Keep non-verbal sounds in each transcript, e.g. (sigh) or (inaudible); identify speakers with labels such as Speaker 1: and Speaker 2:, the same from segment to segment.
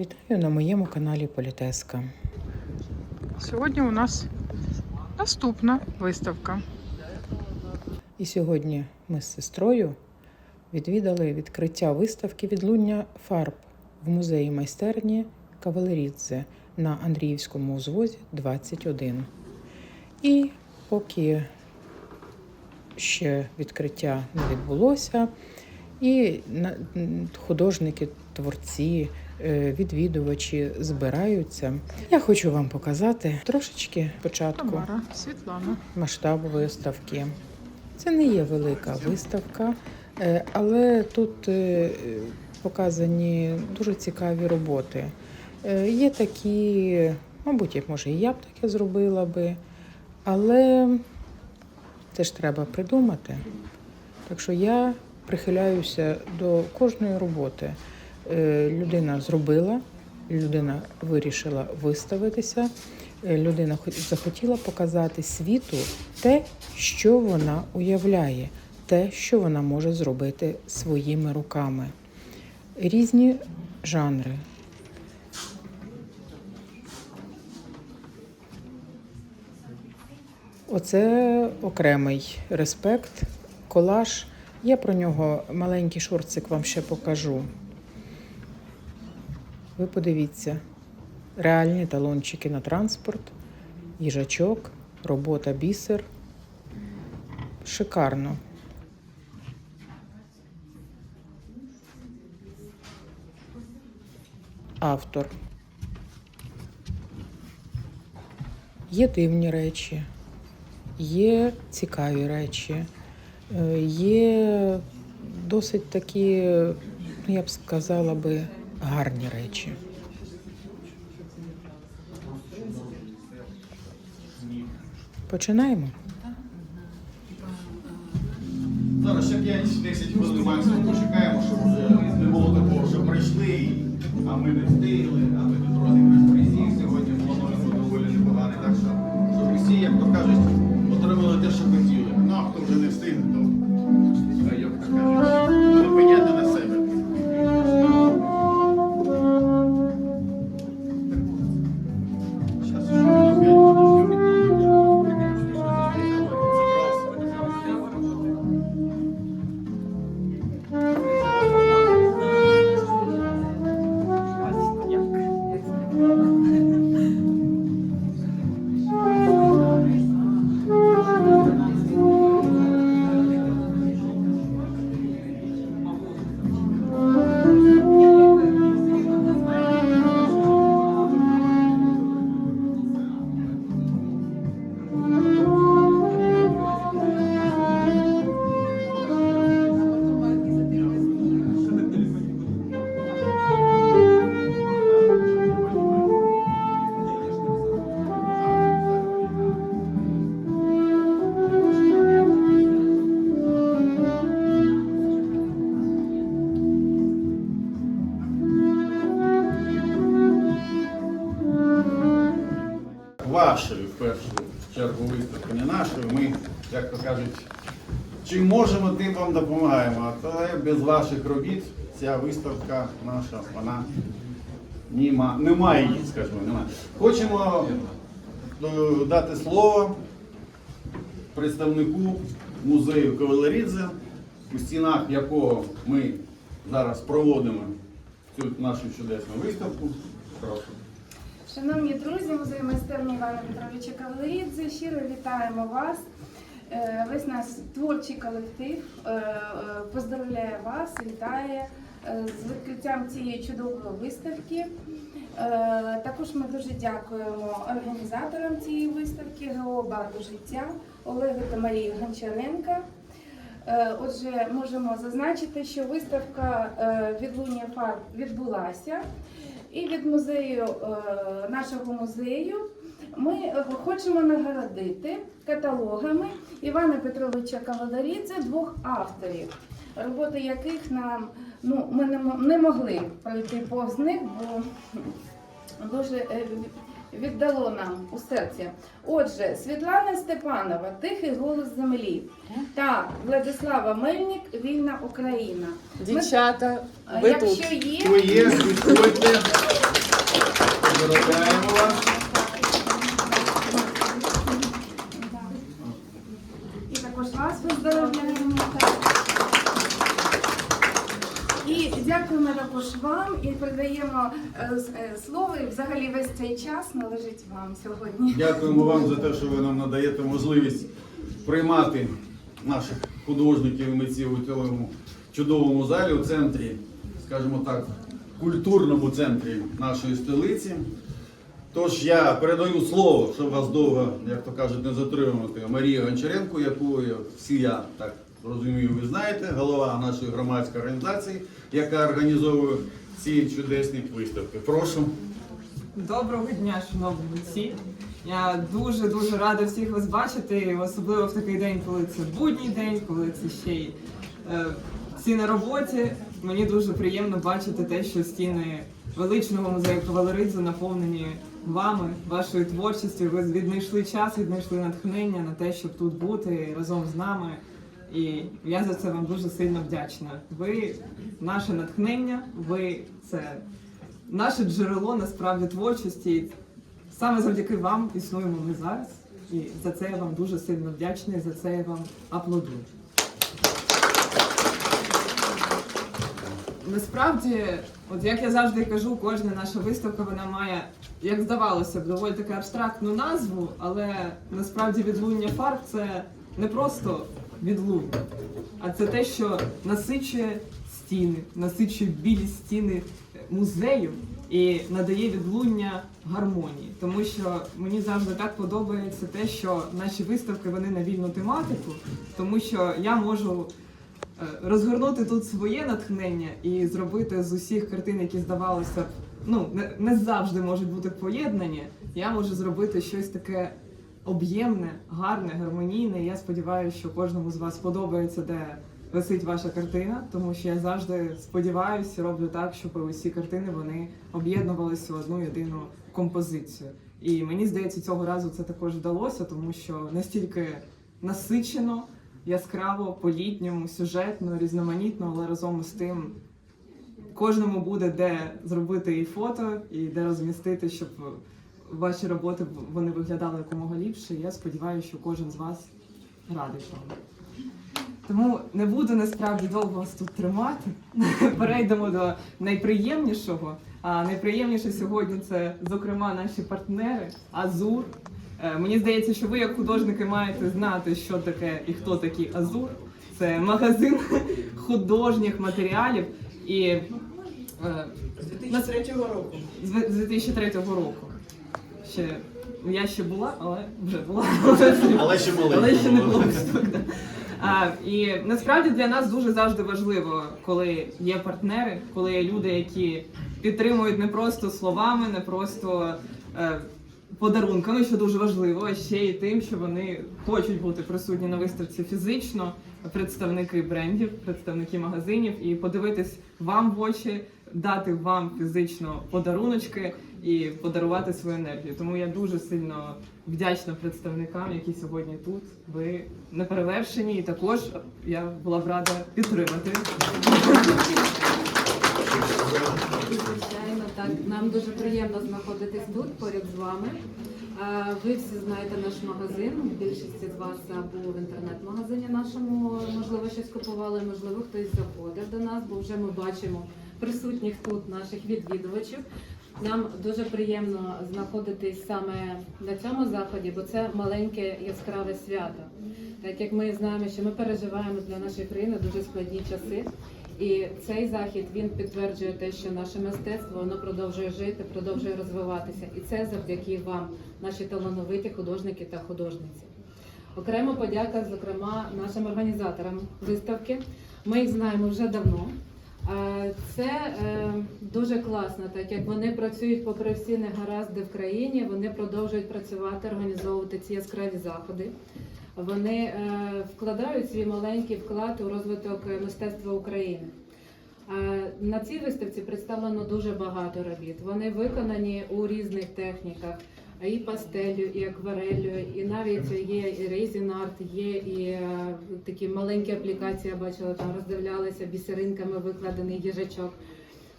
Speaker 1: Вітаю на моєму каналі Політеска. Сьогодні у нас наступна виставка. І сьогодні ми з сестрою відвідали відкриття виставки відлуння фарб в музеї майстерні Кавалерідзе на Андріївському узвозі 21. І поки ще відкриття не відбулося, і художники, творці, е, відвідувачі збираються. Я хочу вам показати трошечки початку
Speaker 2: Тамара, Світлана.
Speaker 1: масштабу виставки. Це не є велика виставка, е, але тут е, показані дуже цікаві роботи. Є такі, мабуть, як може і я б таке зробила би, але це ж треба придумати. Так що я прихиляюся до кожної роботи. Е, Людина зробила, людина вирішила виставитися, е, людина хо- захотіла показати світу те, що вона уявляє, те, що вона може зробити своїми руками. Різні жанри. Оце окремий респект, колаж. Я про нього маленький шорцик вам ще покажу. Ви подивіться, реальні талончики на транспорт, їжачок, робота бісер. Шикарно. Автор. Є дивні речі, є цікаві речі, є досить такі, ну я б сказала би, гарні речі. Починаємо.
Speaker 3: Вашою в першу чергу виставку, не нашою. Ми, як то кажуть, чим можемо, тим вам допомагаємо. Але без ваших робіт ця виставка наша, вона німа, немає її, скажімо, немає. Хочемо е, дати слово представнику музею Кавалерідзе, у стінах якого ми зараз проводимо цю нашу чудесну виставку. Прошу.
Speaker 4: Шановні друзі, музей майстерні Івана Петровича Кавалерідзе, щиро вітаємо вас. Е, Весь наш творчий колектив е, е, поздравляє вас, вітає з відкриттям цієї чудової виставки. Також ми дуже дякуємо організаторам цієї виставки ГО «Барви життя Олегу та Марії Гончаренка. Е, Отже, можемо зазначити, що виставка е, відлуння фарб відбулася. І від музею е, нашого музею ми хочемо нагородити каталогами Івана Петровича Кавалерідзе двох авторів, роботи яких нам ну ми не, могли пройти повз них, бо дуже віддало нам у серці. Отже, Світлана Степанова, тихий голос землі. Та Владислава Мельник, вільна Україна.
Speaker 2: Дівчата, ви
Speaker 4: Якщо
Speaker 2: тут.
Speaker 4: є.
Speaker 3: Хто є, вас.
Speaker 4: Передаємо е, е, слово і взагалі весь цей час належить вам сьогодні.
Speaker 3: Дякуємо вам за те, що ви нам надаєте можливість приймати наших художників і митців у цьому чудовому залі у центрі, скажімо так, культурному центрі нашої столиці. Тож я передаю слово, щоб вас довго, як то кажуть, не затримувати, Марії Гончаренко, яку всі я так розумію, ви знаєте, голова нашої громадської організації, яка організовує ці чудесні виставки. Прошу.
Speaker 2: Доброго дня, шановні митці. Я дуже дуже рада всіх вас бачити, особливо в такий день, коли це будній день, коли це ще й е, всі на роботі. Мені дуже приємно бачити те, що стіни величного музею Кавалеридзе наповнені вами, вашою творчістю. Ви віднайшли час, віднайшли натхнення на те, щоб тут бути разом з нами. І я за це вам дуже сильно вдячна. Ви наше натхнення, ви це наше джерело насправді творчості. Саме завдяки вам існуємо ми зараз. І за це я вам дуже сильно вдячна, і за це я вам аплодую. Насправді, от як я завжди кажу, кожна наша виставка вона має, як здавалося б, доволі таки абстрактну назву, але насправді відлуння фарб це не просто відлуння, а це те, що насичує стіни, насичує білі стіни музею і надає відлуння гармонії. Тому що мені завжди так подобається те, що наші виставки вони на вільну тематику, тому що я можу е, розгорнути тут своє натхнення і зробити з усіх картин, які здавалося ну не, не завжди можуть бути поєднані. Я можу зробити щось таке об'ємне, гарне, гармонійне. Я сподіваюся, що кожному з вас подобається, де висить ваша картина, тому що я завжди сподіваюся, роблю так, щоб усі картини вони об'єднувалися в одну єдину композицію. І мені здається, цього разу це також вдалося, тому що настільки насичено, яскраво, по-літньому, сюжетно, різноманітно, але разом з тим кожному буде де зробити і фото, і де розмістити, щоб ваші роботи вони виглядали якомога ліпше. Я сподіваюся, що кожен з вас радий тому. Тому не буду насправді довго вас тут тримати. (laughs) Перейдемо до найприємнішого. А найприємніше сьогодні це, зокрема, наші партнери Азур. Е, Мені здається, що ви, як художники, маєте знати, що таке і хто такий Азур. Це магазин (laughs) художніх матеріалів і е,
Speaker 5: З 2003 року.
Speaker 2: з 2003 року. Ще я ще була, але вже була.
Speaker 3: Але ще маленько.
Speaker 2: Але ще не
Speaker 3: було.
Speaker 2: Да. А, і насправді для нас дуже завжди важливо, коли є партнери, коли є люди, які підтримують не просто словами, не просто е, подарунками, що дуже важливо, а ще й тим, що вони хочуть бути присутні на виставці фізично, представники брендів, представники магазинів, і подивитись вам в очі, дати вам фізично подаруночки і подарувати свою енергію. Тому я дуже сильно вдячна представникам, які сьогодні тут. Ви не перевершені, і також я була б рада підтримати.
Speaker 6: Звичайно, так. Нам дуже приємно знаходитись тут поряд з вами. Е, Ви всі знаєте наш магазин. Більшість з вас були в інтернет-магазині нашому, можливо, щось купували, можливо, хтось заходив до нас, бо вже ми бачимо присутніх тут наших відвідувачів. Нам дуже приємно знаходитись саме на цьому заході, бо це маленьке яскраве свято. Так як ми знаємо, що ми переживаємо для нашої країни дуже складні часи. І цей захід він підтверджує те, що наше мистецтво воно продовжує жити, продовжує розвиватися, і це завдяки вам, наші талановиті художники та художниці. Окремо подяка, зокрема, нашим організаторам виставки. Ми їх знаємо вже давно. Це е, дуже класно, так як вони працюють попри всі негаразди в країні, вони продовжують працювати, організовувати ці яскраві заходи. Вони е, вкладають свій маленький вклад у розвиток мистецтва України. На цій виставці представлено дуже багато робіт. Вони виконані у різних техніках, і пастелью, і акварелью, і навіть є і рейзін арт, є і е, такі маленькі аплікації. Я бачила, там роздивлялися бісеринками викладений їжачок.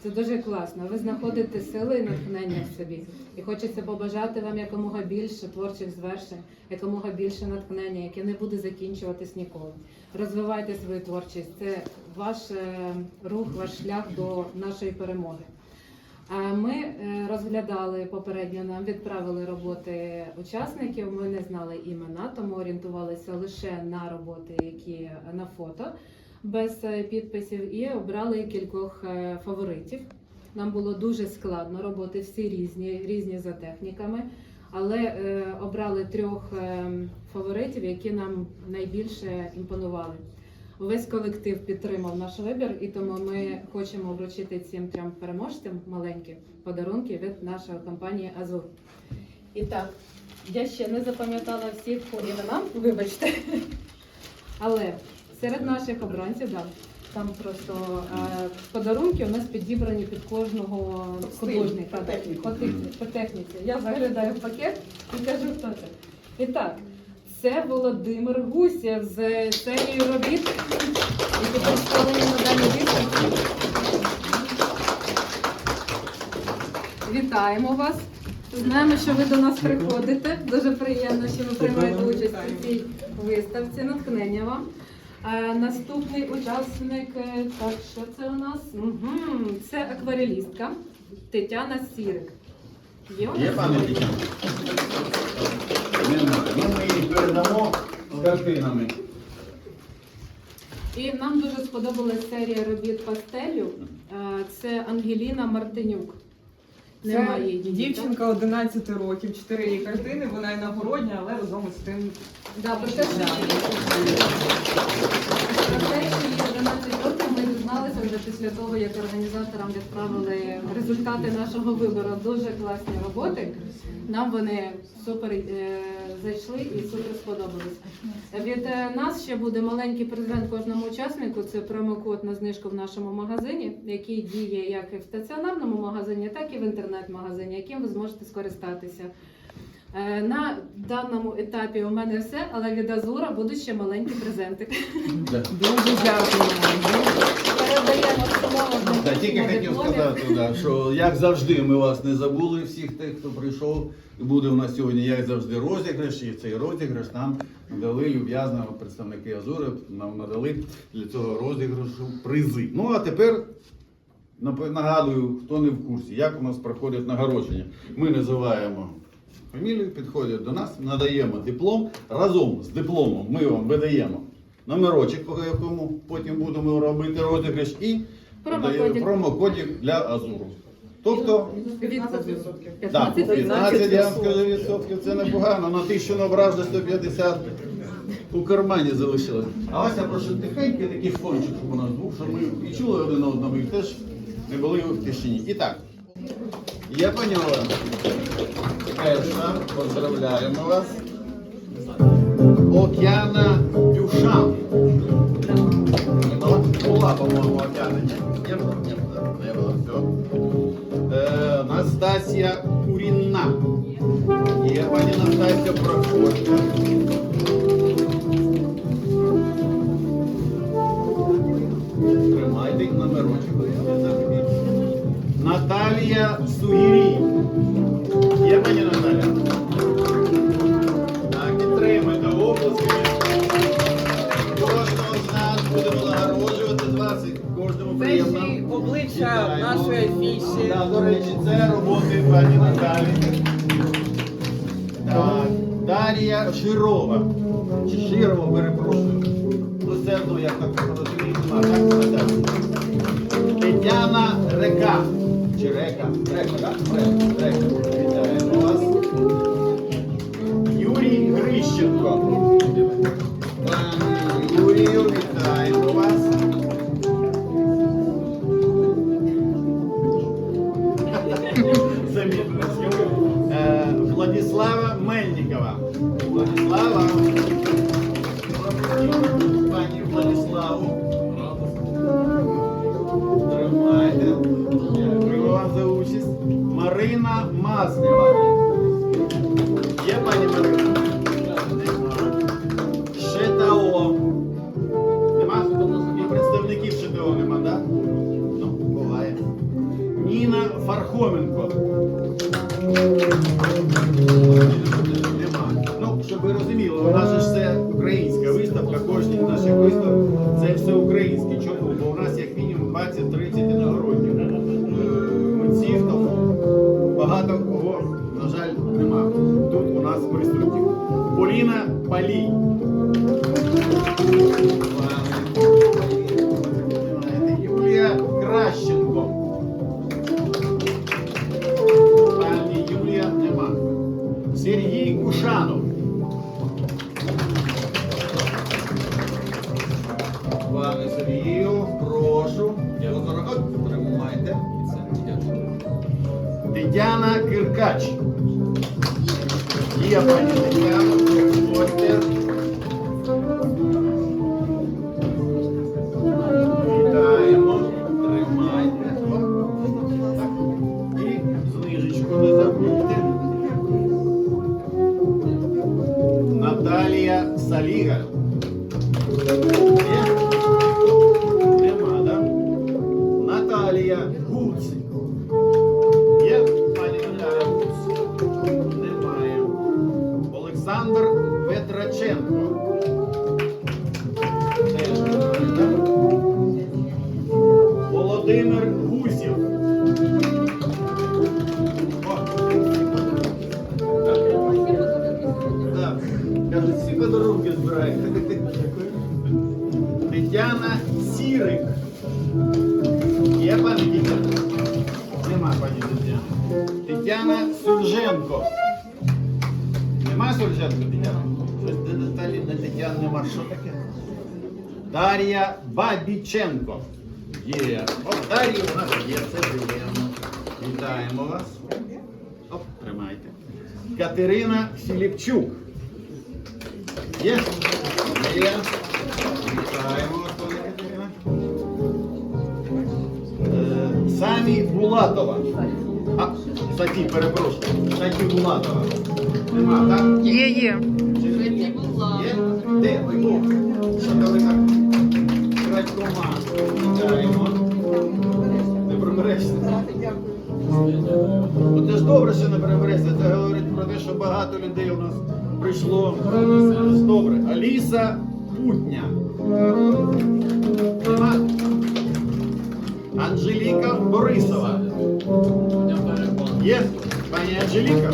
Speaker 6: Це дуже класно. Ви знаходите сили і натхнення в собі. І хочеться побажати вам якомога більше творчих звершень, якомога більше натхнення, яке не буде закінчуватись ніколи. Розвивайте свою творчість. Це ваш е, рух, ваш шлях до нашої перемоги. Ми е, розглядали попередньо, нам відправили роботи учасників. Ми не знали імена, тому орієнтувалися лише на роботи, які на фото без е, підписів, і обрали кількох е, фаворитів. Нам було дуже складно, роботи всі різні, різні за техніками. Але обрали трьох е, фаворитів, які нам найбільше імпонували. Увесь колектив підтримав наш вибір, і тому ми хочемо вручити цим трьом переможцям маленькі подарунки від нашої компанії Азур. І так, я ще не запам'ятала всіх по іменам, вибачте. Але серед наших обранців, да, там просто е, подарунки у нас підібрані під кожного художника.
Speaker 5: по техніці.
Speaker 6: По По техніці. Я заглядаю в пакет і кажу, хто це. І так, це Володимир Гусєв з серією робіт, які представлені на даній виставці. Вітаємо вас. Знаємо, що ви до нас приходите. Дуже приємно, що ви приймаєте участь у цій виставці. Натхнення вам. Е, наступний учасник, е, так, що це у нас? Угу, це акварелістка Тетяна Сірик. Є.
Speaker 3: Ну, ми їх передамо з картинами.
Speaker 6: І нам дуже сподобалась серія робіт пастелю. Е, Це Ангеліна Мартинюк.
Speaker 2: Це
Speaker 6: Немає її.
Speaker 2: дівчинка 11 років, 4 її картини, вона інагородня, але разом із тим
Speaker 6: Да, про те, що
Speaker 2: Да.
Speaker 6: про те, що їй 11 років вже після того, як організаторам відправили результати нашого вибору. Дуже класні роботи. Нам вони супер е, зайшли і супер сподобались. Від е, нас ще буде маленький презент кожному учаснику. Це промокод на знижку в нашому магазині, який діє як і в стаціонарному магазині, так і в інтернет-магазині, яким ви зможете скористатися. Е, На даному етапі у мене все, але від Азура будуть ще маленькі презенти.
Speaker 2: дуже дякуємо.
Speaker 3: Та тільки хотів сказати, да, що як завжди ми вас не забули, всіх тих, хто прийшов. І буде у нас сьогодні, як завжди, розіграш, і цей розіграш нам надали люб'язно представники Азури, нам надали для цього розіграшу призи. Ну а тепер нагадую, хто не в курсі, як у нас проходить нагородження. Ми називаємо фамілію, підходять до нас, надаємо диплом. Разом з дипломом ми вам видаємо номерочок, по якому потім будемо робити розіграш, і
Speaker 6: Промокодик.
Speaker 3: промокодик для Азуру. Тобто,
Speaker 6: Від
Speaker 3: так,
Speaker 6: 15
Speaker 3: 15 я вам скажу відсотків, це непогано, на тисячу набрав за 150 у кармані залишилось. А ось я прошу тихенький такий фончик, щоб у нас був, щоб ми і чули один одного, і теж не були в тишині. І так, я поняла. Перша, поздравляємо вас. Океана Дюшан. Була, по-моєму, Океана. Ні? Не було, не було, не було, все. Е, Настасія Курінна. Є пані Настасія Прокопівна. Тримайте номерочок. Наталія Сугірій.
Speaker 2: Й нашої афіші.
Speaker 3: Да, до речі, це роботи пані Наталі. Так, Дар'я Широва. Чи Широва, перепрошую. Ну, це, ну, як так так, Наталя? Тетяна Река. Чи Река? Река, так? Река. Река. Música Тетяна Сурженко. Нема Сурженко Тетяна? Щось де деталі на Тетяна нема. Що таке? Дар'я Бабіченко. Є. О, Дар'я у нас є, це приємно. Вітаємо вас. Оп, тримайте. Катерина Філіпчук. Є? Є. Вітаємо вас, пані Катерина. Е, Самі Булатова. А, Саті, перепрошую. Саті Булатова. Нема, так?
Speaker 1: Є, є.
Speaker 3: Є? Де? Ви був? Що ви так? Вітаємо. Не приберешся. Ну, це ж добре, що не приберешся. Це говорить про те, що багато людей у нас прийшло. Це ж добре. Аліса Путня. Нема? Анжеліка Борисова. Є? Пані Анжеліка?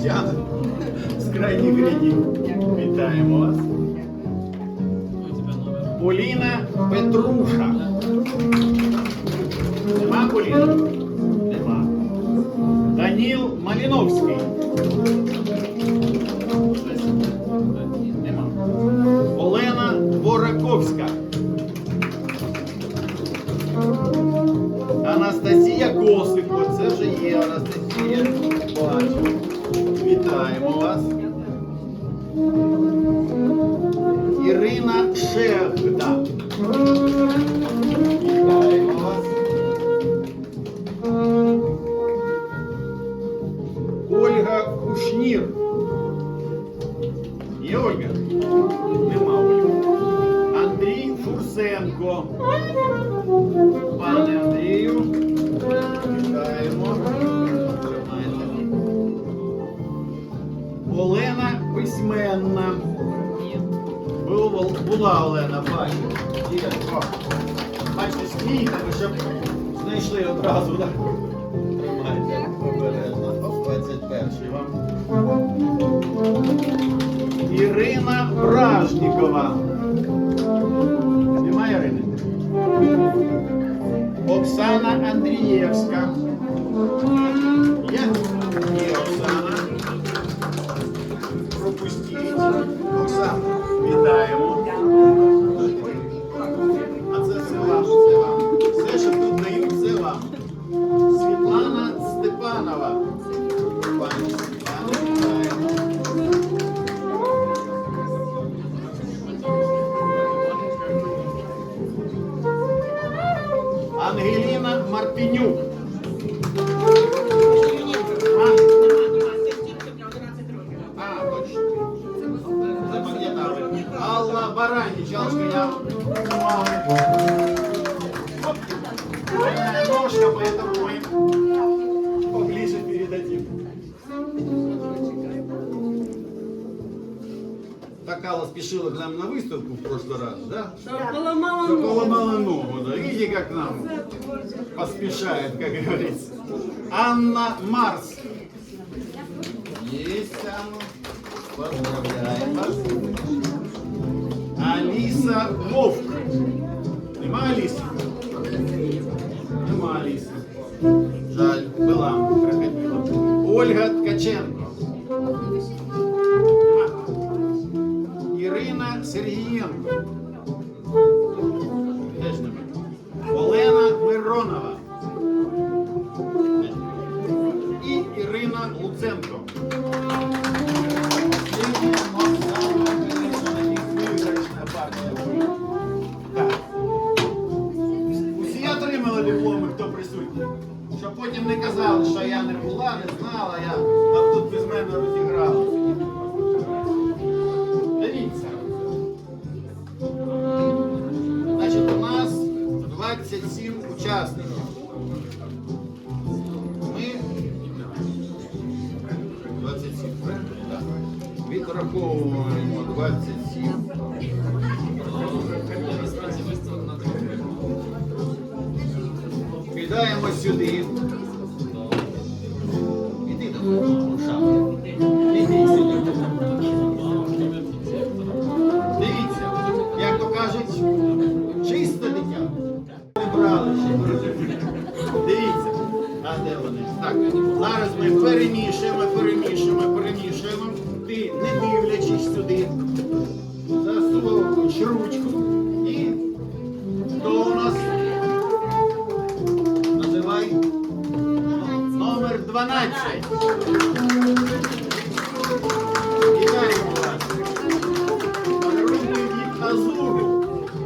Speaker 3: Тетяна. З крайніх рядів. Вітаємо вас. Поліна Петруша. Нема. Андрій Фурсенко. Пане Андрію. Вітаємо. Олена Письменна. Бу- Була Олена, бачу. Є. Бачите, смійте, ви щоб знайшли одразу. Так? Тримайте. Обережно. Оп, 21 вам. Ірина Бражнікова. Немає Ірини? Оксана Андрієвська. Я і Оксана. Пропустіть. Оксана. Вітаємо. А це все вам. Все, що тут дають, це вам. Світлана Степанова. да? Видите, как нам поспешает, как говорится. Анна Марс. Есть Анна. Поздравляем вас. Алиса Вовк. Нема Алисы? Нема Алисы. Жаль, была, проходила. Ольга Ткаченко. Нема. Ірина Сергієнко. Відраховуємо 27. Кидаємо сюди.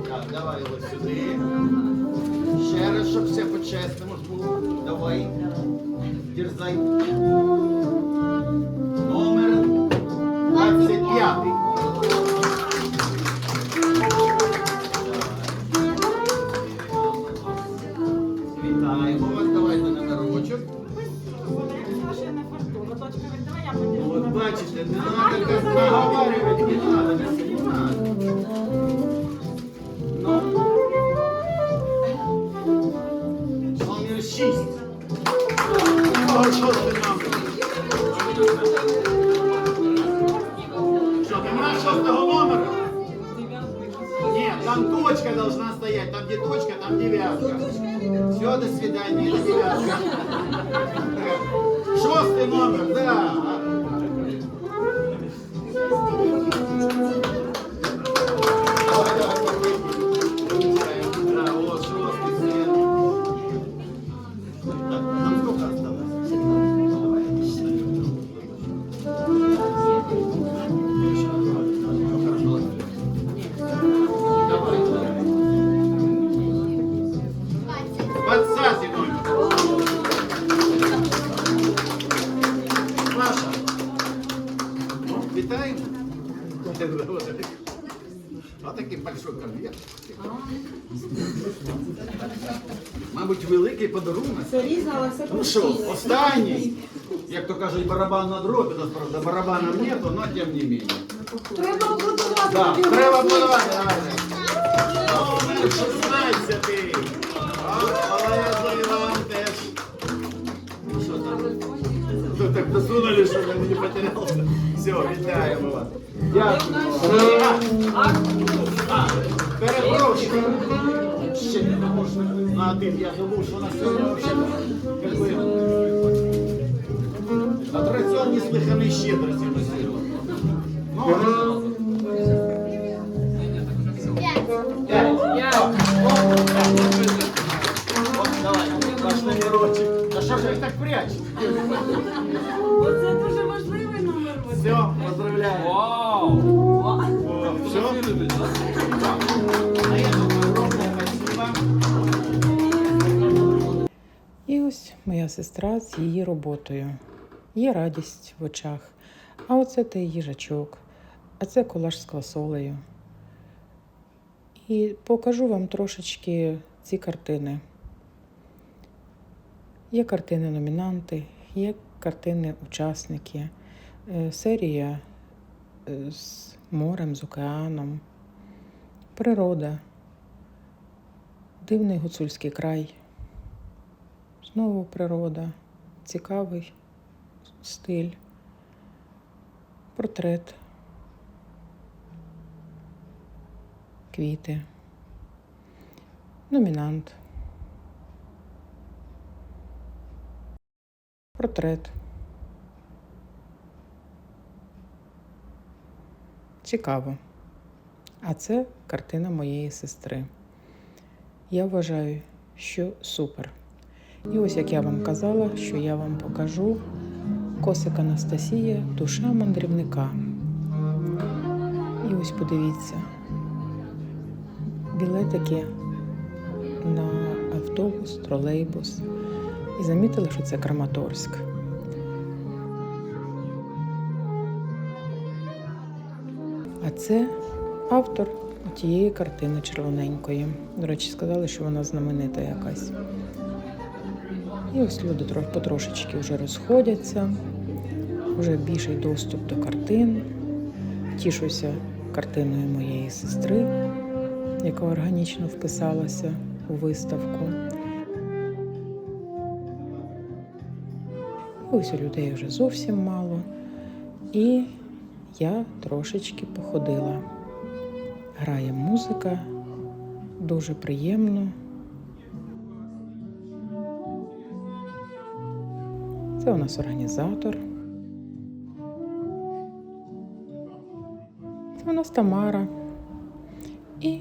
Speaker 3: Так, давай ось сюди. Ще раз, щоб все по-чесному ж було. Давай. Дерзай. Номер 25. Шостый номер, да. Правда, барабана нету, але тим не менше.
Speaker 5: Треба аплодувати.
Speaker 3: Да, треба подавати, давайте. 16. А, Олег вам теж. Ну що там? Ну так досунули, що я не потерявся. Все, вітаємо вас. Дякую. Перепрошую. Ще не можна. На один я забув, що у нас сьогодні щедрості. Ну. А прячет?
Speaker 5: Оце дуже важливий номер.
Speaker 3: Все, поздравляю. Вау! Все? На этом огромное спасибо.
Speaker 1: моя сестра з її роботою. Є радість в очах. А оце той їжачок, а це колаж з квасолею. І покажу вам трошечки ці картини. Є картини номінанти, є картини учасники, е, серія е, з морем, з океаном, природа, дивний гуцульський край, знову природа, цікавий стиль, портрет, квіти, номінант. Портрет. Цікаво. А це картина моєї сестри. Я вважаю, що супер. І ось як я вам казала, що я вам покажу Косик Анастасія, душа мандрівника. І ось подивіться, білетики на автобус, тролейбус. І замітили, що це Краматорськ. А це автор тієї картини червоненької. До речі, сказали, що вона знаменита якась. І ось люди потрошечки вже розходяться, вже більший доступ до картин. Тішуся картиною моєї сестри, яка органічно вписалася у виставку. Ось у людей вже зовсім мало. І я трошечки походила. Грає музика, дуже приємно. Це у нас організатор. Нас Тамара. І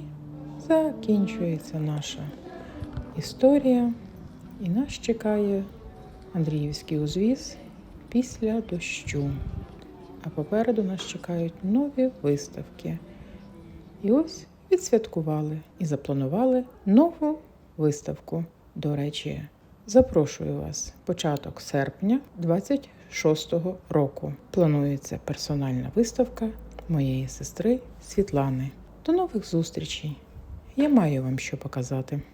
Speaker 1: закінчується наша історія. І нас чекає Андріївський узвіз після дощу. А попереду нас чекають нові виставки. І ось відсвяткували і запланували нову виставку. До речі, запрошую вас початок серпня 26-го року. Планується персональна виставка моєї сестри Світлани. До нових зустрічей! Я маю вам що показати.